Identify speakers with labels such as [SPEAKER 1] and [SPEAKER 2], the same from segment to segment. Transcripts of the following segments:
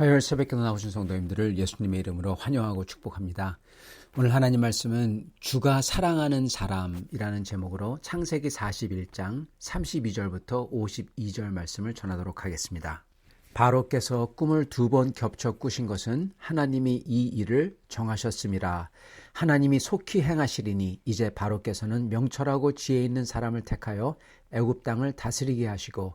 [SPEAKER 1] 화요일 새벽기도 나오신 성도님들을 예수님의 이름으로 환영하고 축복합니다. 오늘 하나님 말씀은 주가 사랑하는 사람이라는 제목으로 창세기 41장 32절부터 52절 말씀을 전하도록 하겠습니다. 바로께서 꿈을 두 번 겹쳐 꾸신 것은 하나님이 이 일을 정하셨습니다. 하나님이 속히 행하시리니 이제 바로께서는 명철하고 지혜 있는 사람을 택하여 애굽 땅을 다스리게 하시고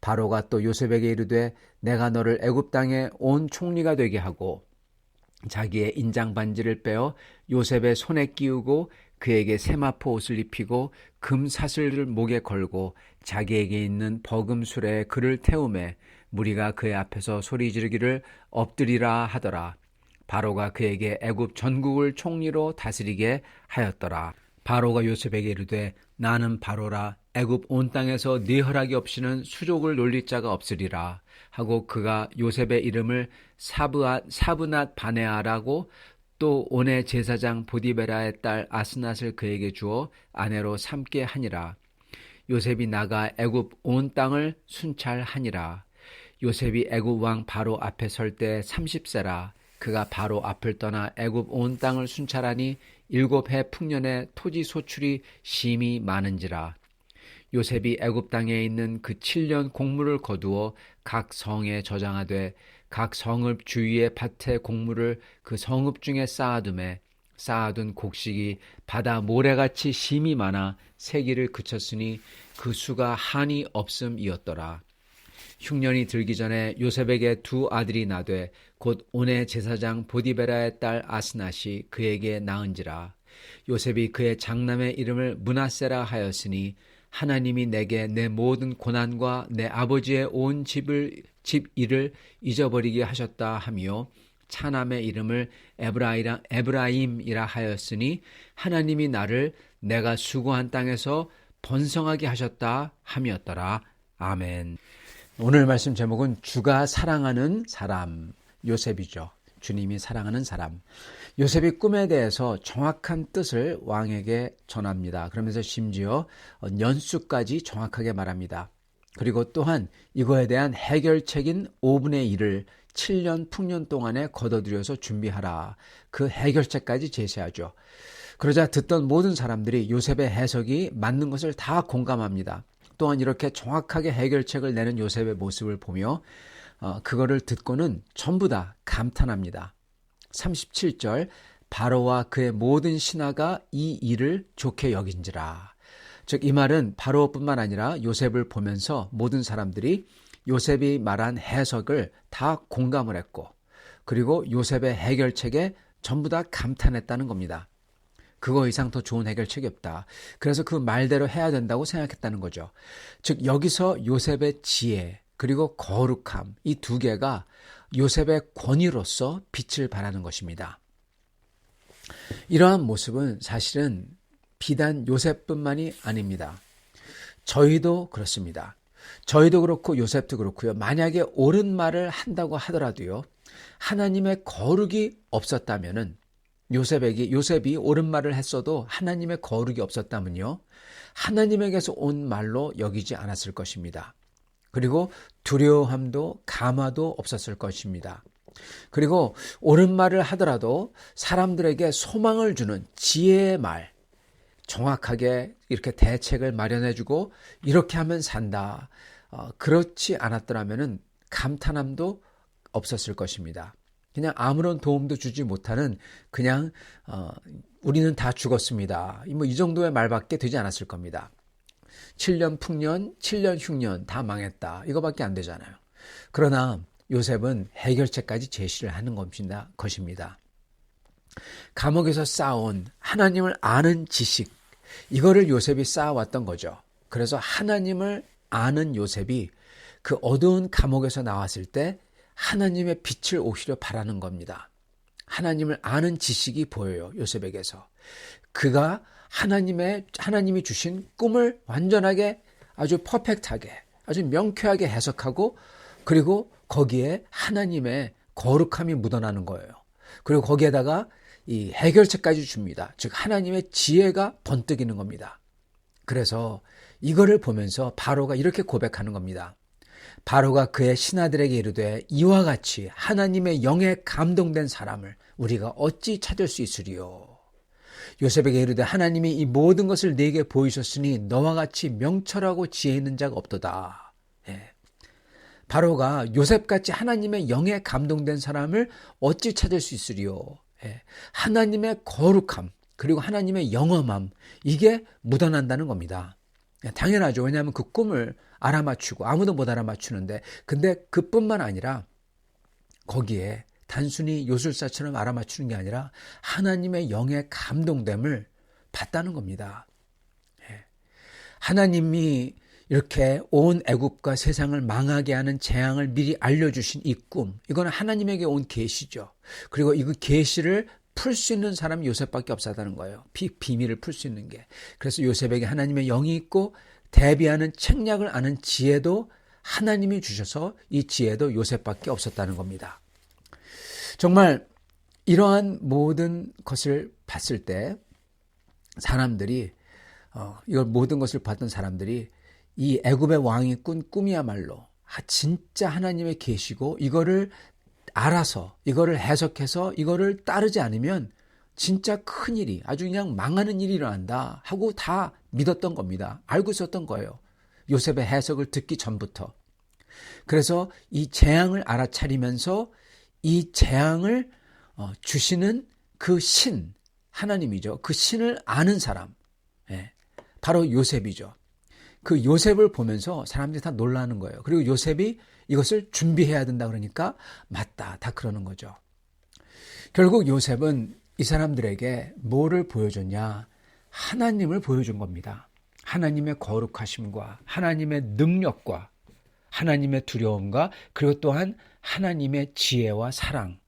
[SPEAKER 1] 바로가 또 요셉에게 이르되 내가 너를 애굽 땅에 온 총리가 되게 하고 자기의 인장 반지를 빼어 요셉의 손에 끼우고 그에게 세마포 옷을 입히고 금 사슬을 목에 걸고 자기에게 있는 버금술에 그를 태우매 무리가 그의 앞에서 소리 지르기를 엎드리라 하더라. 바로가 그에게 애굽 전국을 총리로 다스리게 하였더라. 바로가 요셉에게 이르되 나는 바로라. 애굽 온 땅에서 네 허락이 없이는 수족을 놀릴 자가 없으리라. 하고 그가 요셉의 이름을 사브앗 사브낫 바네아라고 또 온의 제사장 보디베라의 딸 아스낫을 그에게 주어 아내로 삼게 하니라. 요셉이 나가 애굽 온 땅을 순찰하니라. 요셉이 애굽 왕 바로 앞에 설 때 30세라. 그가 바로 앞을 떠나 애굽 온 땅을 순찰하니 일곱 해 풍년에 토지 소출이 심히 많은지라 요셉이 애굽 땅에 있는 그 7년 곡물을 거두어 각 성에 저장하되 각 성읍 주위의 밭에 곡물을 그 성읍 중에 쌓아둠에 쌓아둔 곡식이 바다 모래같이 심이 많아 세기를 그쳤으니 그 수가 한이 없음이었더라. 흉년이 들기 전에 요셉에게 두 아들이 나되 곧 온의 제사장 보디베라의 딸 아스낫이 그에게 낳은지라 요셉이 그의 장남의 이름을 문하세라 하였으니 하나님이 내게 내 모든 고난과 내 아버지의 온 집을 집 일을 잊어버리게 하셨다 하며 차남의 이름을 에브라이라, 에브라임이라 하였으니 하나님이 나를 내가 수고한 땅에서 번성하게 하셨다 함이었더라. 아멘. 오늘 말씀 제목은 주가 사랑하는 사람 요셉이죠. 주님이 사랑하는 사람. 요셉이 꿈에 대해서 정확한 뜻을 왕에게 전합니다. 그러면서 심지어 연수까지 정확하게 말합니다. 그리고 또한 이거에 대한 해결책인 5분의 1을 7년 풍년 동안에 걷어들여서 준비하라. 그 해결책까지 제시하죠. 그러자 듣던 모든 사람들이 요셉의 해석이 맞는 것을 다 공감합니다. 또한 이렇게 정확하게 해결책을 내는 요셉의 모습을 보며 어, 그거를 듣고는 전부 다 감탄합니다. 37절 바로와 그의 모든 신하가 이 일을 좋게 여긴지라. 즉 이 말은 바로뿐만 아니라 요셉을 보면서 모든 사람들이 요셉이 말한 해석을 다 공감을 했고 그리고 요셉의 해결책에 전부 다 감탄했다는 겁니다. 그거 이상 더 좋은 해결책이 없다. 그래서 그 말대로 해야 된다고 생각했다는 거죠. 즉 여기서 요셉의 지혜 그리고 거룩함 이 두 개가 요셉의 권위로서 빛을 발하는 것입니다. 이러한 모습은 사실은 비단 요셉뿐만이 아닙니다. 저희도 그렇습니다. 저희도 그렇고 요셉도 그렇고요. 만약에 옳은 말을 한다고 하더라도요. 하나님의 거룩이 없었다면은 요셉에게 요셉이 옳은 말을 했어도 하나님의 거룩이 없었다면요. 하나님에게서 온 말로 여기지 않았을 것입니다. 그리고 두려움도 감화도 없었을 것입니다. 그리고 옳은 말을 하더라도 사람들에게 소망을 주는 지혜의 말, 정확하게 이렇게 대책을 마련해주고 이렇게 하면 산다. 어, 그렇지 않았더라면 감탄함도 없었을 것입니다. 그냥 아무런 도움도 주지 못하는 그냥 어, 우리는 다 죽었습니다. 뭐 이 정도의 말밖에 되지 않았을 겁니다. 7년 풍년, 7년 흉년 다 망했다. 이거밖에 안 되잖아요. 그러나 요셉은 해결책까지 제시를 하는 것입니다. 감옥에서 쌓아온 하나님을 아는 지식, 이거를 요셉이 쌓아왔던 거죠. 그래서 하나님을 아는 요셉이 그 어두운 감옥에서 나왔을 때 하나님의 빛을 오히려 바라는 겁니다. 하나님을 아는 지식이 보여요. 요셉에게서. 그가 하나님의 하나님이 주신 꿈을 완전하게 아주 퍼펙트하게 아주 명쾌하게 해석하고 그리고 거기에 하나님의 거룩함이 묻어나는 거예요. 그리고 거기에다가 이 해결책까지 줍니다. 즉 하나님의 지혜가 번뜩이는 겁니다. 그래서 이거를 보면서 바로가 이렇게 고백하는 겁니다. 바로가 그의 신하들에게 이르되 이와 같이 하나님의 영에 감동된 사람을 우리가 어찌 찾을 수 있으리요. 요셉에게 이르되 하나님이 이 모든 것을 내게 보이셨으니 너와 같이 명철하고 지혜 있는 자가 없도다. 예. 바로가 요셉같이 하나님의 영에 감동된 사람을 어찌 찾을 수 있으리요. 예. 하나님의 거룩함 그리고 하나님의 영험함 이게 묻어난다는 겁니다. 예, 당연하죠. 왜냐하면 그 꿈을 알아맞추고 아무도 못 알아맞추는데 근데 그뿐만 아니라 거기에 단순히 요술사처럼 알아맞추는 게 아니라 하나님의 영의 감동됨을 봤다는 겁니다. 예. 하나님이 이렇게 온 애굽과 세상을 망하게 하는 재앙을 미리 알려주신 이 꿈, 이거는 하나님에게 온 계시죠. 그리고 이 계시를 풀 수 있는 사람이 요셉밖에 없었다는 거예요. 비, 비밀을 풀 수 있는 게. 그래서 요셉에게 하나님의 영이 있고 대비하는 책략을 아는 지혜도 하나님이 주셔서 이 지혜도 요셉밖에 없었다는 겁니다. 정말 이러한 모든 것을 봤을 때 사람들이 어, 이걸 모든 것을 봤던 사람들이 이 애굽의 왕이 꾼 꿈이야말로 아, 진짜 하나님의 계시고 이거를 알아서 이거를 해석해서 이거를 따르지 않으면 진짜 큰 일이 아주 그냥 망하는 일이 일어난다 하고 다 믿었던 겁니다. 알고 있었던 거예요. 요셉의 해석을 듣기 전부터. 그래서 이 재앙을 알아차리면서 이 재앙을 어, 주시는 그 신, 하나님이죠. 그 신을 아는 사람. 예, 바로 요셉이죠. 그 요셉을 보면서 사람들이 다 놀라는 거예요. 그리고 요셉이 이것을 준비해야 된다 그러니까 맞다. 다 그러는 거죠. 결국 요셉은 이 사람들에게 뭐를 보여줬냐? 하나님을 보여준 겁니다. 하나님의 거룩하심과 하나님의 능력과 하나님의 두려움과 그리고 또한 하나님의 지혜와 사랑,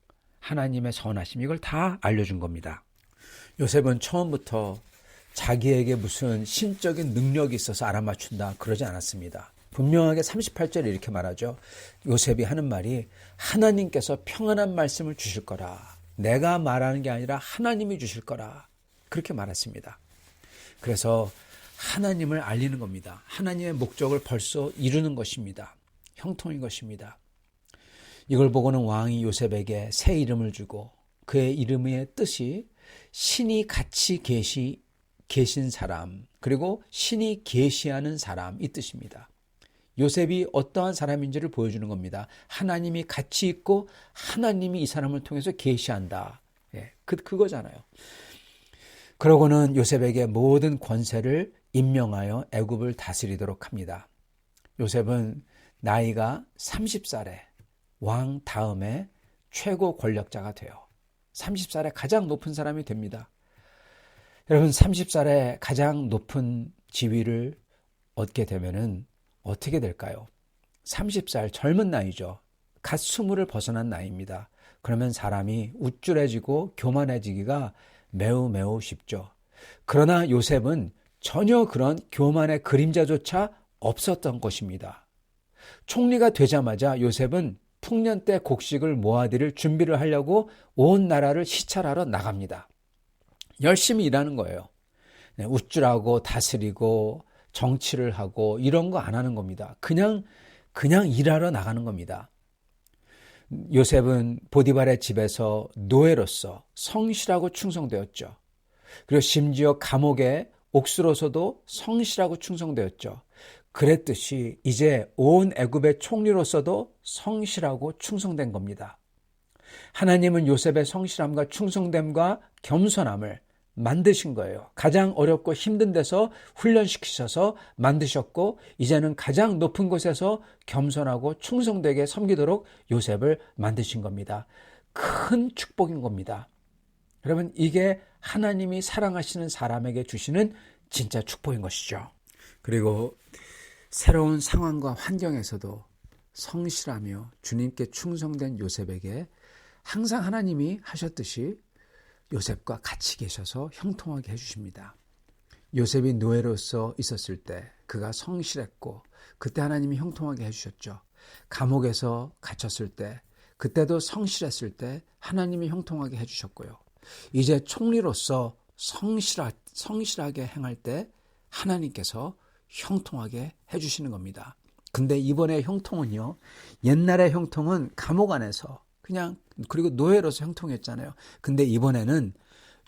[SPEAKER 1] 하나님의 선하심 이걸 다 알려준 겁니다. 요셉은 처음부터 자기에게 무슨 신적인 능력이 있어서 알아맞춘다 그러지 않았습니다. 분명하게 38절에 이렇게 말하죠. 요셉이 하는 말이 하나님께서 평안한 말씀을 주실 거라. 내가 말하는 게 아니라 하나님이 주실 거라. 그렇게 말했습니다. 그래서 하나님을 알리는 겁니다. 하나님의 목적을 벌써 이루는 것입니다. 형통인 것입니다. 이걸 보고는 왕이 요셉에게 새 이름을 주고 그의 이름의 뜻이 신이 같이 계시 계신 사람 그리고 신이 계시하는 사람 이 뜻입니다. 요셉이 어떠한 사람인지를 보여주는 겁니다. 하나님이 같이 있고 하나님이 이 사람을 통해서 계시한다. 예, 그, 그거잖아요. 그러고는 요셉에게 모든 권세를 임명하여 애굽을 다스리도록 합니다. 요셉은 나이가 30살에 왕 다음에 최고 권력자가 돼요. 30살에 가장 높은 사람이 됩니다. 여러분 30살에 가장 높은 지위를 얻게 되면은 어떻게 될까요? 30살 젊은 나이죠. 갓 스물을 벗어난 나이입니다. 그러면 사람이 우쭐해지고 교만해지기가 매우 매우 쉽죠. 그러나 요셉은 전혀 그런 교만의 그림자조차 없었던 것입니다. 총리가 되자마자 요셉은 풍년 때 곡식을 모아드릴 준비를 하려고 온 나라를 시찰하러 나갑니다. 열심히 일하는 거예요. 네, 우쭐하고 다스리고 정치를 하고 이런 거 안 하는 겁니다. 그냥 그냥 일하러 나가는 겁니다. 요셉은 보디발의 집에서 노예로서 성실하고 충성되었죠. 그리고 심지어 감옥의 옥수로서도 성실하고 충성되었죠. 그랬듯이 이제 온 애굽의 총리로서도 성실하고 충성된 겁니다. 하나님은 요셉의 성실함과 충성됨과 겸손함을 만드신 거예요. 가장 어렵고 힘든 데서 훈련시키셔서 만드셨고 이제는 가장 높은 곳에서 겸손하고 충성되게 섬기도록 요셉을 만드신 겁니다. 큰 축복인 겁니다. 여러분 이게 하나님이 사랑하시는 사람에게 주시는 진짜 축복인 것이죠. 그리고 새로운 상황과 환경에서도 성실하며 주님께 충성된 요셉에게 항상 하나님이 하셨듯이 요셉과 같이 계셔서 형통하게 해주십니다. 요셉이 노예로서 있었을 때 그가 성실했고 그때 하나님이 형통하게 해주셨죠. 감옥에서 갇혔을 때 그때도 성실했을 때 하나님이 형통하게 해주셨고요. 이제 총리로서 성실하, 성실하게 행할 때 하나님께서 형통하게 해주시는 겁니다. 근데 이번에 형통은요, 옛날의 형통은 감옥 안에서 그냥 그리고 노예로서 형통했잖아요. 근데 이번에는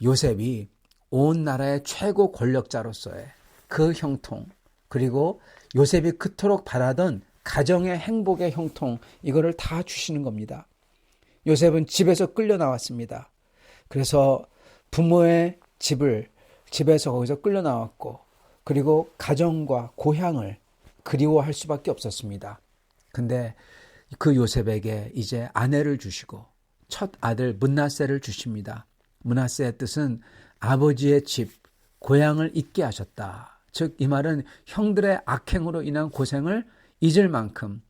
[SPEAKER 1] 요셉이 온 나라의 최고 권력자로서의 그 형통 그리고 요셉이 그토록 바라던 가정의 행복의 형통 이거를 다 주시는 겁니다. 요셉은 집에서 끌려 나왔습니다. 그래서 부모의 집을 집에서 거기서 끌려 나왔고 그리고 가정과 고향을 그리워할 수밖에 없었습니다. 근데 그 요셉에게 이제 아내를 주시고 첫 아들 문나세를 주십니다. 문나세의 뜻은 아버지의 집, 고향을 잊게 하셨다. 즉, 이 말은 형들의 악행으로 인한 고생을 잊을 만큼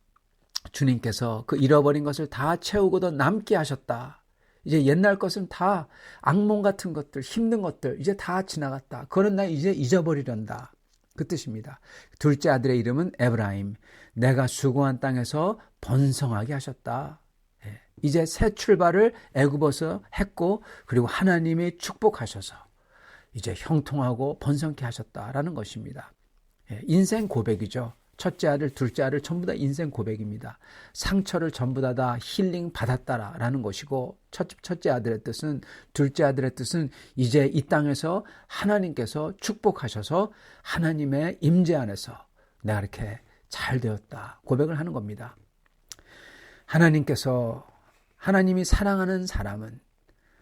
[SPEAKER 1] 주님께서 그 잃어버린 것을 다 채우고도 남게 하셨다. 이제 옛날 것은 다 악몽 같은 것들, 힘든 것들, 이제 다 지나갔다. 그거는 나 이제 잊어버리련다. 그 뜻입니다. 둘째 아들의 이름은 에브라임. 내가 수고한 땅에서 번성하게 하셨다. 예. 이제 새 출발을 애굽에서 했고 그리고 하나님이 축복하셔서 이제 형통하고 번성케 하셨다라는 것입니다. 예. 인생 고백이죠. 첫째 아들, 둘째 아들 전부 다 인생 고백입니다. 상처를 전부 다 다 힐링 받았다라는 것이고 첫, 첫째 아들의 뜻은 둘째 아들의 뜻은 이제 이 땅에서 하나님께서 축복하셔서 하나님의 임재 안에서 내가 이렇게 잘 되었다 고백을 하는 겁니다. 하나님께서 하나님이 사랑하는 사람은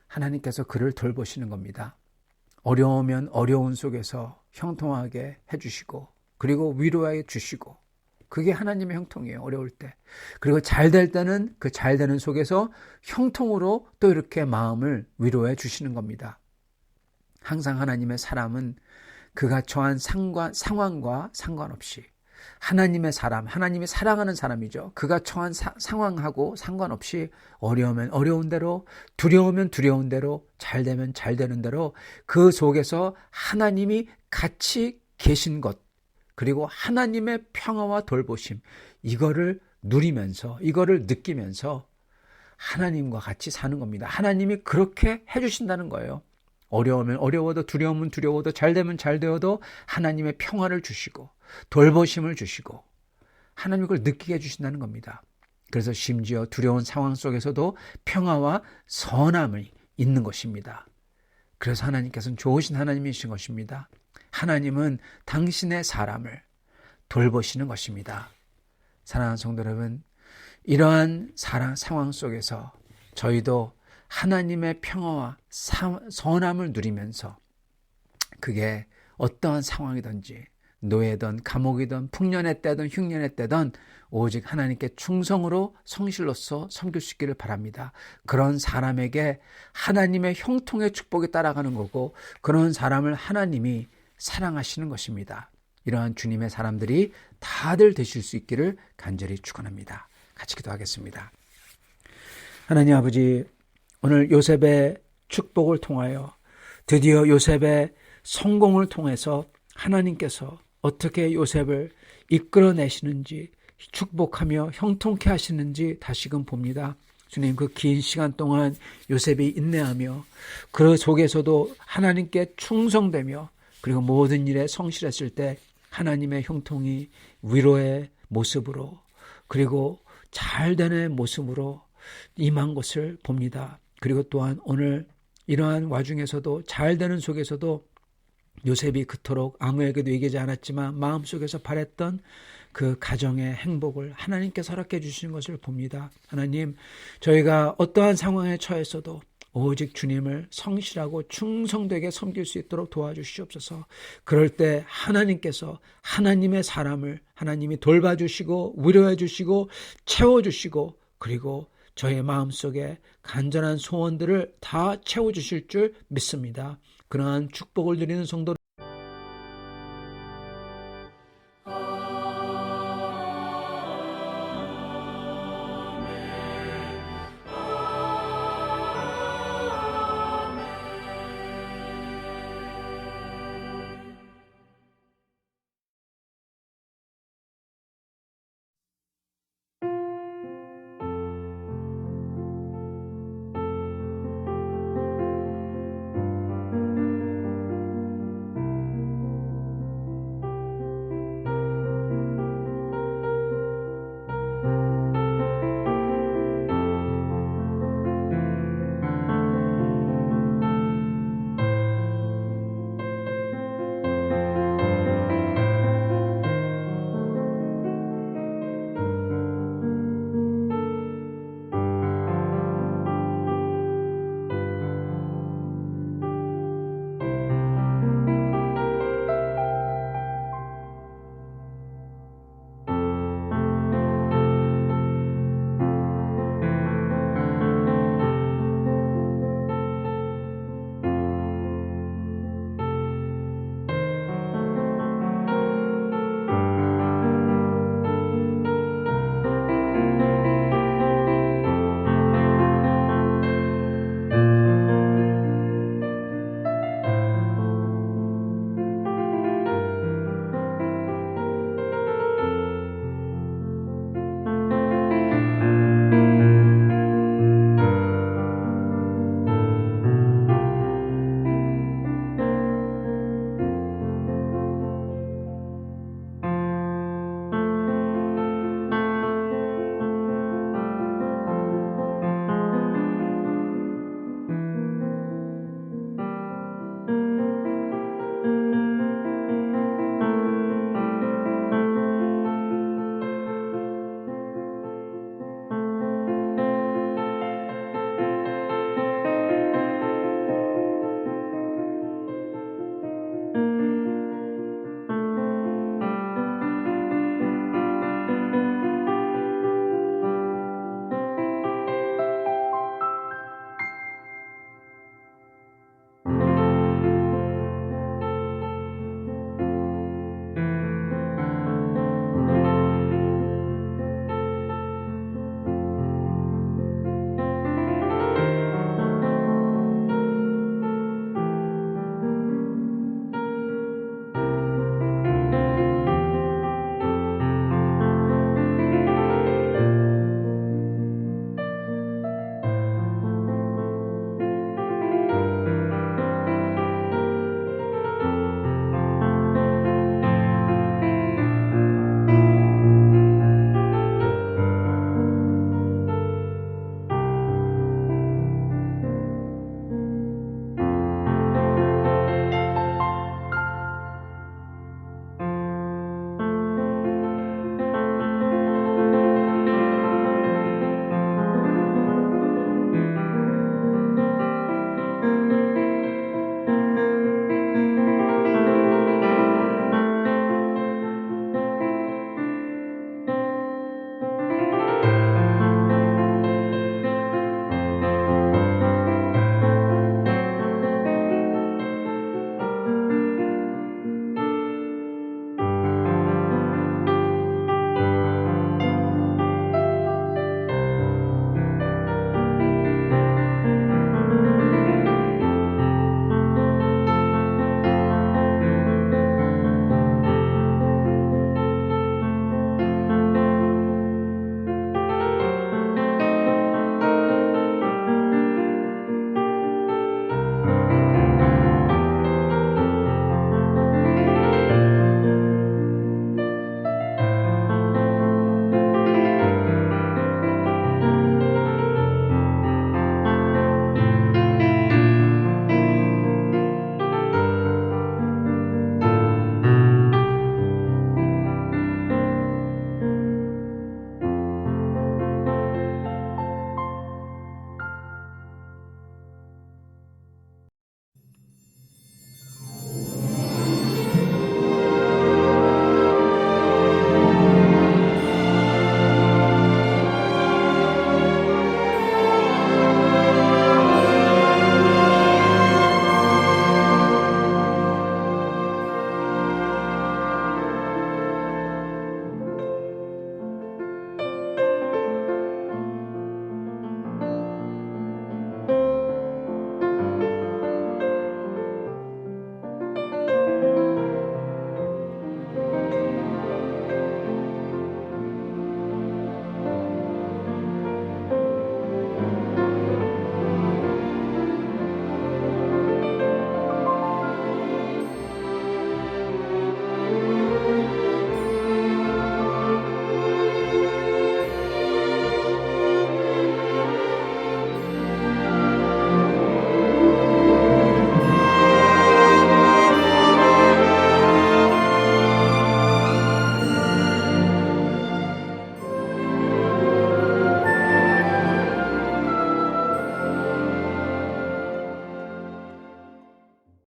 [SPEAKER 1] 하나님께서 그를 돌보시는 겁니다. 어려우면 어려운 속에서 형통하게 해주시고 그리고 위로해 주시고 그게 하나님의 형통이에요. 어려울 때. 그리고 잘 될 때는 그 잘 되는 속에서 형통으로 또 이렇게 마음을 위로해 주시는 겁니다. 항상 하나님의 사람은 그가 처한 상관, 상황과 상관없이 하나님의 사람, 하나님이 사랑하는 사람이죠. 그가 처한 사, 상황하고 상관없이 어려우면 어려운 대로, 두려우면 두려운 대로, 잘 되면 잘 되는 대로 그 속에서 하나님이 같이 계신 것, 그리고 하나님의 평화와 돌보심 이거를 누리면서 이거를 느끼면서 하나님과 같이 사는 겁니다. 하나님이 그렇게 해 주신다는 거예요. 어려우면 어려워도 두려우면 두려워도 잘 되면 잘 되어도 하나님의 평화를 주시고 돌보심을 주시고 하나님 그걸 느끼게 해 주신다는 겁니다. 그래서 심지어 두려운 상황 속에서도 평화와 선함이 있는 것입니다. 그래서 하나님께서는 좋으신 하나님이신 것입니다. 하나님은 당신의 사람을 돌보시는 것입니다. 사랑하는 성도 여러분, 이러한 사랑, 상황 속에서 저희도 하나님의 평화와 사- 선함을 누리면서 그게 어떠한 상황이든지 노예든 감옥이든 풍년의 때든 흉년의 때든 오직 하나님께 충성으로 성실로서 섬길 수 있기를 바랍니다. 그런 사람에게 하나님의 형통의 축복이 따라가는 거고 그런 사람을 하나님이 사랑하시는 것입니다. 이러한 주님의 사람들이 다들 되실 수 있기를 간절히 축원합니다. 같이 기도하겠습니다. 하나님 아버지 오늘 요셉의 축복을 통하여 드디어 요셉의 성공을 통해서 하나님께서 어떻게 요셉을 이끌어내시는지 축복하며 형통케 하시는지 다시금 봅니다. 주님 그 긴 시간 동안 요셉이 인내하며 그 속에서도 하나님께 충성되며 그리고 모든 일에 성실했을 때 하나님의 형통이 위로의 모습으로 그리고 잘 되는 모습으로 임한 것을 봅니다. 그리고 또한 오늘 이러한 와중에서도 잘 되는 속에서도 요셉이 그토록 아무에게도 얘기하지 않았지만 마음속에서 바랬던 그 가정의 행복을 하나님께서 허락해 주시는 것을 봅니다. 하나님, 저희가 어떠한 상황에 처했어도 오직 주님을 성실하고 충성되게 섬길 수 있도록 도와주시옵소서. 그럴 때 하나님께서 하나님의 사람을 하나님이 돌봐주시고 위로해 주시고 채워 주시고 그리고 저의 마음속에 간절한 소원들을 다 채워 주실 줄 믿습니다. 그러한 축복을 드리는 성도